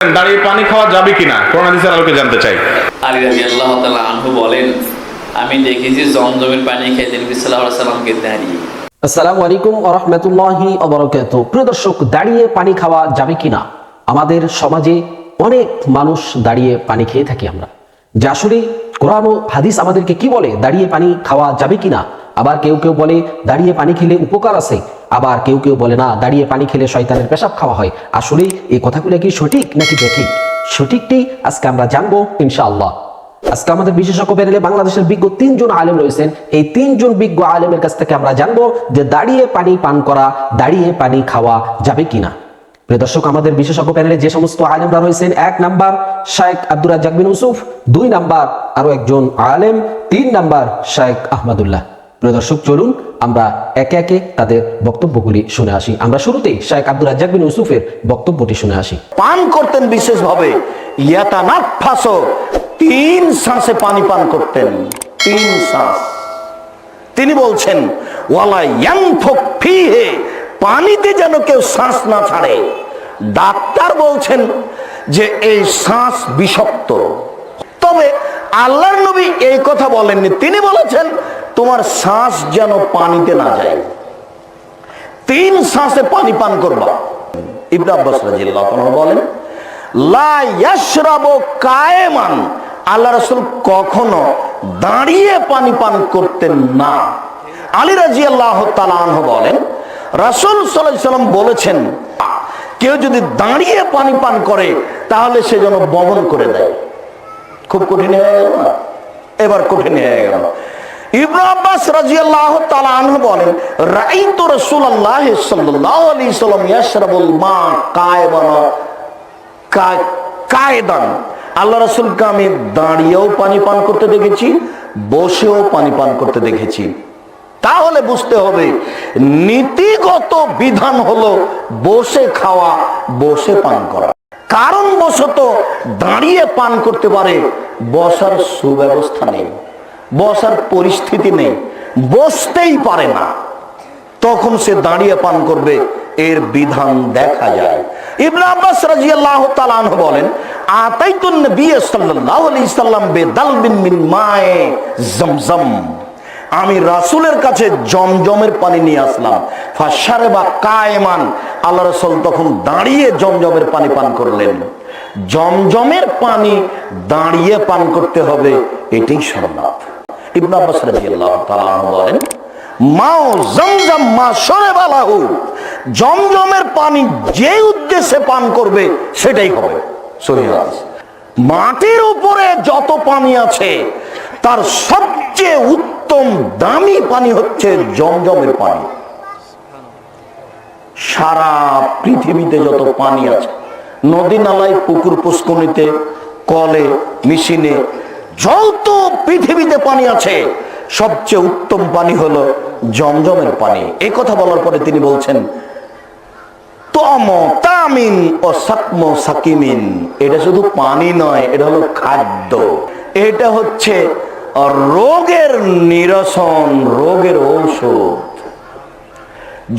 দাঁড়িয়ে পানি খাওয়া যাবে কিনা? আলোকে জানতে চাই। আলী রাজি আল্লাহ তালা আনহু বলেন আমি দেখেছি জমজমের পানি খেয়ে নবী সাল্লাহ সাল্লামকে দাঁড়িয়ে? আসসালামু আলাইকুম আরহামতুল্লাহি অবরকাত প্রিয় দর্শক দাঁড়িয়ে পানি খাওয়া যাবে কিনা? আমাদের সমাজে অনেক মানুষ দাঁড়িয়ে পানি খেয়ে থাকি আমরা। যে আসলে কোরআন ও হাদিস আমাদেরকে কি বলে? দাঁড়িয়ে পানি খাওয়া যাবে কিনা? আবার কেউ কেউ বলে, দাঁড়িয়ে পানি খেলে উপকার আছে। আবার কেউ কেউ বলে, না, দাঁড়িয়ে পানি খেলে শয়তানের পেশাব খাওয়া হয়। আসলে এই কথাগুলো কি সঠিক নাকি বেঠিক? সঠিকটি আজকে আমরা জানব ইনশাআল্লাহ। আজকে আমাদের বিশেষজ্ঞ প্যানেলে বাংলাদেশের বিজ্ঞ তিনজন আলেম রয়েছেন। এই তিনজন বিজ্ঞ আলেমের কাছ থেকে আমরা জানব যে দাঁড়িয়ে পানি পান করা, দাঁড়িয়ে পানি খাওয়া যাবে কিনা। প্রিয় দর্শক, আমাদের বিশেষজ্ঞ প্যানেলে যে সমস্ত আলেমরা রয়েছেন, এক নাম্বার শায়েখ আব্দুর রাজ্জাক বিন ইউসুফ, দুই নাম্বার আরও একজন আলেম, তিন নাম্বার শায়েখ আহমদুল্লাহ। প্রিয় দর্শক, চলুন আমরা একে একে তাদের বক্তব্যগুলি শুনে আসি। আমরা শুরুতেই শায়েখ আব্দুর রাজ্জাক বিন ইউসুফের বক্তব্যটি শুনে আসি। পান করতেন বিশেষভাবে। ইয়াতানাফাস তিন শ্বাসে পানি পান করতেন। তিন শ্বাস। তিনি বলছেন, ওয়ালা ইয়ানফুক ফিহে পানিতে যেন কেউ শ্বাস না ছাড়ে। ডাক্তার বলছেন যে, এই শ্বাস বিষাক্ত। তবে আল্লাহর নবী এই কথা বলেননি। তিনি বলেছেন তোমার শ্বাস যেন পানিতে না যায়। তিন শ্বাসে পানি পান করবা। ইবনে আব্বাস তাআলা বলেন, লা ইয়াশরাবু কায়েমান। আল্লাহ রাসূল কখনো দাঁড়িয়ে পানি পান করতেন না। আলী রাদিয়াল্লাহু তাআলা আনহু বলেন, রাসূল আলাইহি সাল্লাম বলেছেন, কেউ যদি দাঁড়িয়ে পানি পান করে, তাহলে সে যেন বমন করে দেয়। খুব কঠিন হয়ে গেল এবার কঠিন হয়ে গেল। ইবনে আব্বাস আমি দাঁড়িয়েও পানি পান করতে দেখেছি, বসেও পানি পান করতে দেখেছি। তাহলে বুঝতে হবে, নীতিগত বিধান হলো বসে খাওয়া, বসে পান করা। কারণ বশত দাঁড়িয়ে পান করতে পারে, বসার সুব্যবস্থা নেই। বসার পরিস্থিতি নেই, বসতেই পারে না। তখন সে দাঁড়িয়ে পান করবে, এর বিধান দেখা যায়। ইবনে আব্বাস রাদিয়াল্লাহু তাআলা আনহু বলেন, আতাইতুন নবী সাল্লাল্লাহু আলাইহি সাল্লাম মিন মায়ে জমজম। আমি রাসূলের কাছে জমজমের পানি নিয়ে আসলাম। ফাশারে বা কায়মান। আল্লাহ রাসূল তখন দাঁড়িয়ে জমজমের পানি পান করলেন। জমজমের পানি দাঁড়িয়ে পান করতে হবে, এটাই সুন্নাত ইবনে আব্বাস রাদিয়াল্লাহু তাআলা বলেন, মাও মা জমজমের পানি যে উদ্দেশ্যে পান করবে সেটাই হবে সহি হাদিস। মাটির উপরে যত পানি আছে, তার সবচেয়ে উত্তম দামি পানি হচ্ছে জমজমের পানি সারা পৃথিবীতে যত পানি আছে, নদী নালায়, পুকুর পুষ্কনিতে কলে, মেশিনে যত পৃথিবীতে পানি আছে, সবচেয়ে উত্তম পানি হলো জমজমের পানি। এই কথা বলার পরে তিনি বলছেন, তম, তামিন ও সাকম সাকিমিন। এটা শুধু পানি নয়, এটা হলো খাদ্য। এটা হচ্ছে রোগের নিরসন, রোগের ঔষধ।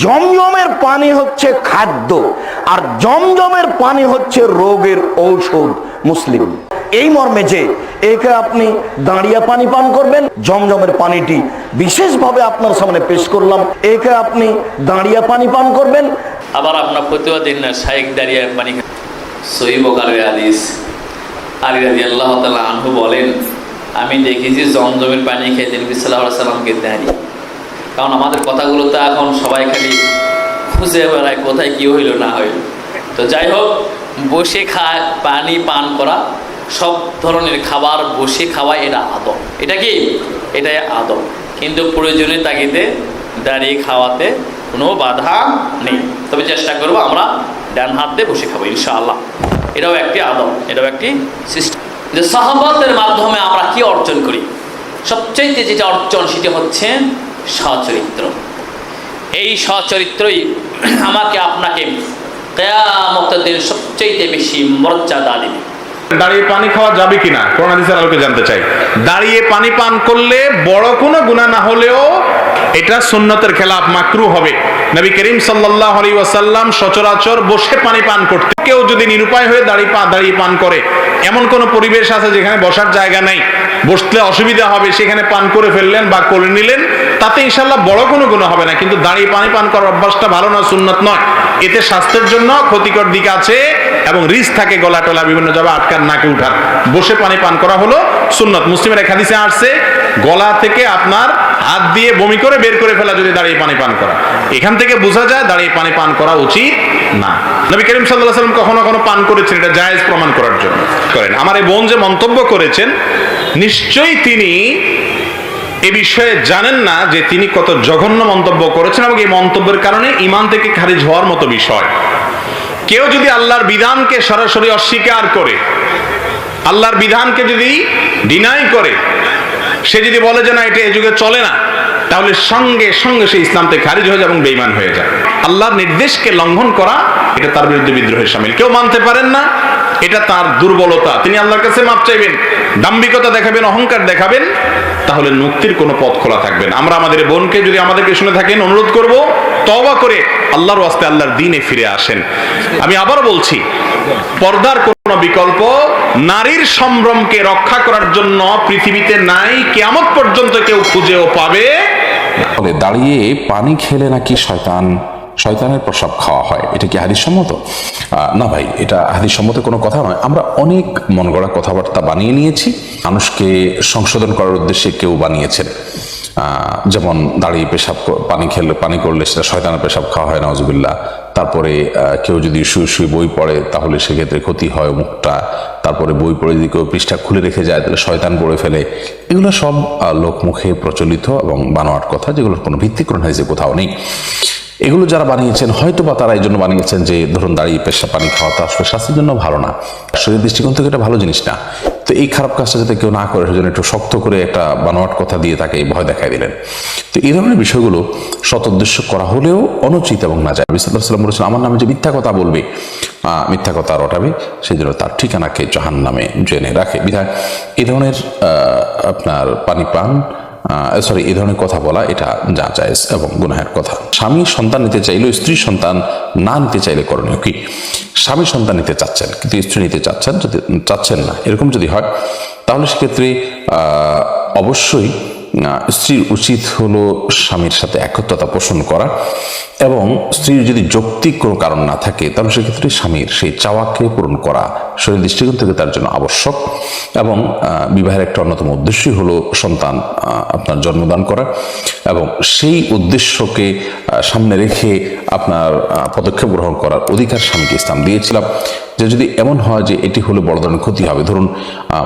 জমজমের পানি হচ্ছে খাদ্য, আর জমজমের পানি হচ্ছে রোগের ঔষধ, মুসলিম। এই মর্মে যে একে আপনি দাঁড়িয়ে পানি পান করবেন, জমজমের পানিটি বিশেষভাবে আপনার সামনে পেশ করলাম। একে আপনি দাঁড়িয়ে পানি পান করবেন। আবার আপনার প্রতিবাদিন না শাইক দাঁড়িয়ে পানি আনহু বলেন, আমি দেখেছি জমজমের পানি খেয়ে নবী সাল্লাহ সাল্লামকে দাঁড়িয়ে কারণ আমাদের কথাগুলো তো এখন সবাই খালি খুঁজে বেড়ায় কোথায় কি হইল, না হইল। তো যাই হোক, বসে খায়, পানি পান করা সব ধরনের খাবার বসে খাওয়া এটা আদব এটা কি? এটাই আদব কিন্তু প্রয়োজনে তাগিদে দাঁড়িয়ে খাওয়াতে কোনো বাধা নেই। তবে চেষ্টা করব আমরা ডান হাত দিয়ে বসে খাব, ইনশাআল্লাহ। এটাও একটি আদব এটাও একটি সিস্টেম যে সাহাবাতের মাধ্যমে আমরা কি অর্জন করি? সবচেয়ে যেটা অর্জন সেটা হচ্ছে সচরিত্র। এই সচরিত্রই আমাকে আপনাকে কেয়ামতের সবচেয়ে বেশি মর্যাদা দেবে। দাঁড়িয়ে পানি খাওয়া যাবে কিনা? কোরআন হাদিসের আলোকে জানতে চাই। দাঁড়িয়ে পানি পান করলে বড় কোনো গুনাহ না হলেও এটা সুন্নতের খেলাফ মাকরু হবে। নবী করিম সাল্লাল্লাহু আলাইহি ওয়াসাল্লাম সচরাচর বসে পানি পান করতে কেউ যদি নিরুপায় হয়ে দাঁড়িয়ে পা দাঁড়িয়ে পান করে, এমন কোন পরিবেশ আছে যেখানে বসার জায়গা নেই? বসলে অসুবিধা হবে, সেখানে পান করে ফেললেন বা করে নিলেন, তাতে ইনশাল্লাহ বড় কোনো গুণ হবে না। কিন্তু দাঁড়িয়ে পানি পান করার অভ্যাসটা ভালো না সুন্নত নয়। এতে স্বাস্থ্যের জন্য ক্ষতিকর দিক আছে। এবং রিস থাকে গলা টলা বিভিন্ন জায়গায় আটকার নাকে উঠার বসে পানি পান করা হলো সুন্নত। মুসলিমের এক হাদিসে আসছে, গলা থেকে আপনার হাত দিয়ে বমি করে বের করে ফেলা যদি দাঁড়িয়ে পানি পান করা। এখান থেকে বোঝা যায় দাঁড়িয়ে পানি পান করা উচিত না। নবী করিম সাল্লাহ সাল্লাম কখনো কখনো পান করেছেন এটা জায়েজ প্রমাণ করার জন্য। করেন। আমার এই বোন যে মন্তব্য করেছেন, নিশ্চয়ই তিনি এ বিষয়ে জানেন না যে তিনি কত জঘন্য মন্তব্য করেছেন এবং এই মন্তব্যের কারণে ইমান থেকে খারিজ হওয়ার মতো বিষয়। কেউ যদি আল্লাহর বিধানকে সরাসরি অস্বীকার করে, আল্লাহর বিধানকে যদি ডিনাই করে, সে যদি বলে যে না, এটা এ যুগে চলে না, তাহলে সঙ্গে সঙ্গে সে ইসলাম থেকে খারিজ হয়ে যায় এবং বেইমান হয়ে যায়। আল্লাহর নির্দেশকে লঙ্ঘন করা, এটা তার বিরুদ্ধে বিদ্রোহের সামিল। কেউ মানতে পারেন না, এটা তার দুর্বলতা। তিনি আল্লাহর কাছে মাপ চাইবেন, দাম্ভিকতা দেখাবেন, অহংকার দেখাবেন, তাহলে মুক্তির কোনো পথ খোলা থাকবে না। আমরা আমাদের বোনকে যদি আমাদেরকে শুনে থাকেন, অনুরোধ করব তওবা করে আল্লাহর ওয়াস্তে আল্লাহর দিনে ফিরে আসেন। আমি আবার বলছি পর্দার কোনো বিকল্প নারীর সম্ভ্রমকে রক্ষা করার জন্য পৃথিবীতে নাই কেমন পর্যন্ত কেউ খুঁজেও পাবে বলে দাঁড়িয়ে পানি খেলে নাকি শয়তান শয়তানের প্রসাব খাওয়া হয় এটা কি হাদিস সম্মত আহ, না ভাই এটা হাদিস সম্মত কোনো কথা নয়। আমরা অনেক মন গড়া কথাবার্তা বানিয়ে নিয়েছি মানুষকে সংশোধন করার উদ্দেশ্যে কেউ বানিয়েছেন। যেমন দাঁড়িয়ে পেশাব পানি খেলে পানি করলে সেটা শয়তানের পেশাব খাওয়া হয় নজবিল্লা তারপরে কেউ যদি শুয়ে শুয়ে বই পড়ে, তাহলে সেক্ষেত্রে ক্ষতি হয় মুখটা। তারপরে বই পড়ে যদি কেউ পৃষ্ঠা খুলে রেখে যায়, তাহলে শয়তান পড়ে ফেলে। এগুলো সব লোকমুখে প্রচলিত এবং বানোয়াট কথা, যেগুলোর কোনো ভিত্তিকরণ হয়েছে কোথাও নেই। এগুলো যারা বানিয়েছেন হয়তো বা তারা এই জন্য বানিয়েছেন যে, ধরুন দাঁড়িয়ে পেশা পানি খাওয়া তো আসলে স্বাস্থ্যের জন্য ভালো না। শরীর দৃষ্টিকোণ থেকে এটা ভালো জিনিস না। তো এই খারাপ কাজটা যাতে কেউ না করে, সেজন্য একটু শক্ত করে একটা বানোয়াট কথা দিয়ে তাকে ভয় দেখাই দিলেন। তো এই ধরনের বিষয়গুলো সতুদ্দেশ্য করা হলেও অনুচিত এবং না যায় বিসাল্লাহ সাল্লাম বলেছেন, আমার নামে যে মিথ্যা কথা বলবে মিথ্যা কথা রটাবে সেই জন্য তার ঠিকানাকে জাহান নামে জেনে রাখে। বিধায় এই ধরনের আপনার পানি পান সরি, এই ধরনের কথা বলা এটা যা জায়েজ এবং গুনাহের কথা। স্বামী সন্তান নিতে চাইলেও স্ত্রী সন্তান না নিতে চাইলে করণীয় কি? স্বামী সন্তান নিতে চাচ্ছেন, কিন্তু স্ত্রী নিতে চাচ্ছেন, যদি চাচ্ছেন না, এরকম যদি হয়, তাহলে সেক্ষেত্রে অবশ্যই স্ত্রীর উচিত হলো স্বামীর সাথে একত্রতা পোষণ করা এবং স্ত্রীর যদি যৌক্তিক কোনো কারণ না থাকে, তাহলে সেক্ষেত্রে স্বামীর সেই চাওয়াকে পূরণ করা শরীর দৃষ্টিকোণ থেকে তার জন্য আবশ্যক এবং বিবাহের একটা অন্যতম উদ্দেশ্যই হলো সন্তান আপনার জন্মদান করা এবং সেই উদ্দেশ্যকে সামনে রেখে আপনার পদক্ষেপ গ্রহণ করার অধিকার স্বামীকে ইসলাম দিয়েছিলাম। যে যদি এমন হয় যে এটি হলে বড় ধরনের ক্ষতি হবে, ধরুন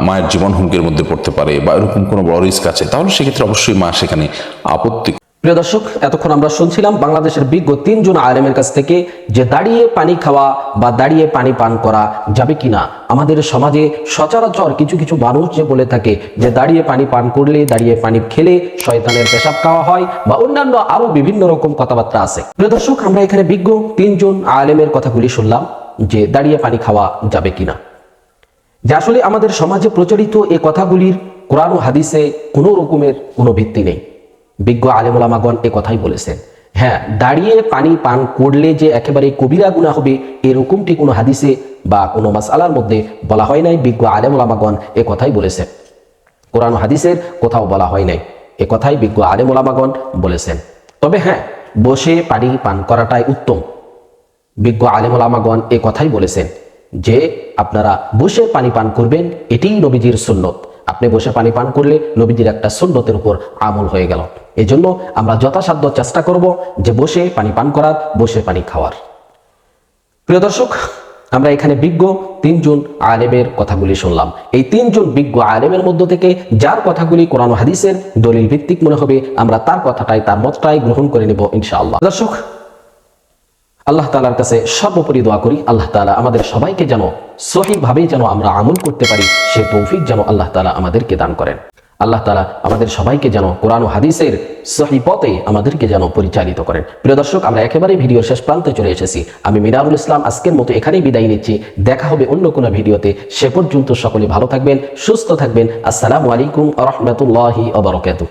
মায়ের জীবন হুমকির মধ্যে পড়তে পারে বা এরকম কোনো বড় রিস্ক আছে, তাহলে সেক্ষেত্রে অবশ্যই মা সেখানে আপত্তি। প্রিয় দর্শক, এতক্ষণ আমরা শুনছিলাম বাংলাদেশের বিজ্ঞ তিনজন আলেমের কাছ থেকে যে দাঁড়িয়ে পানি খাওয়া বা দাঁড়িয়ে পানি পান করা যাবে কিনা। আমাদের সমাজে সচরাচর কিছু কিছু মানুষ যে বলে থাকে যে দাঁড়িয়ে পানি পান করলে, দাঁড়িয়ে পানি খেলে শয়তানের পেশাব খাওয়া হয় বা অন্যান্য আরও বিভিন্ন রকম কথাবার্তা আছে। প্রিয় দর্শক, আমরা এখানে বিজ্ঞ তিনজন আলেমের কথাগুলি শুনলাম যে দাঁড়িয়ে পানি খাওয়া যাবে কিনা। যে আসলে আমাদের সমাজে প্রচলিত এই কথাগুলির কোরআন ও হাদিসে কোনো রকমের কোনো ভিত্তি নেই। বিজ্ঞ আলেমুলামাগণ এ কথাই বলেছেন। হ্যাঁ দাঁড়িয়ে পানি পান করলে যে একেবারে কবিরা গুণা হবে, এরকমটি কোনো হাদিসে বা কোনো মাসালার মধ্যে বলা হয় নাই, বিজ্ঞ আলেমুলামাগণ এ কথাই বলেছেন। কোরআন হাদিসের কোথাও বলা হয় নাই। এ কথাই বিজ্ঞ আলেমুলামাগণ বলেছেন। তবে হ্যাঁ বসে পানি পান করাটাই উত্তম। বিজ্ঞ আলেমুল আমাগণ এ কথাই বলেছেন যে, আপনারা বসে পানি পান করবেন, এটিই নবীজির সুন্নত। আপনি বসে পানি পান করলে নবীজির একটা সুন্নতের উপর আমল হয়ে গেল। এজন্য আমরা যথাসাধ্য চেষ্টা করব যে বসে পানি পান করার, বসে পানি খাওয়ার। প্রিয় দর্শক, আমরা এখানে বিজ্ঞ তিনজন আলেমের কথাগুলি শুনলাম। এই তিনজন বিজ্ঞ আলেমের মধ্য থেকে যার কথাগুলি কোরআন হাদিসের দলিল ভিত্তিক মনে হবে, আমরা তার কথাটাই, তার মতটাই গ্রহণ করে নেব ইনশাআল্লাহ। দর্শক আল্লাহ তালার কাছে সর্বোপরি দোয়া করি, আল্লাহ তালা আমাদের সবাইকে যেন সহিভাবে যেন আমরা আমল করতে পারি, সে তৌফিক যেন আল্লাহ তালা আমাদেরকে দান করেন। আল্লাহ তালা আমাদের সবাইকে যেন কোরআন হাদিসের সহি পথে আমাদেরকে যেন পরিচালিত করেন। প্রিয় দর্শক, আমরা একেবারে ভিডিওর শেষ প্রান্তে চলে এসেছি। আমি মিনারুল ইসলাম, আজকের মতো এখানেই বিদায় নিচ্ছি। দেখা হবে অন্য কোনো ভিডিওতে। সে পর্যন্ত সকলে ভালো থাকবেন, সুস্থ থাকবেন। আসসালামু আলাইকুম রহমতুল্লাহি আবরকাত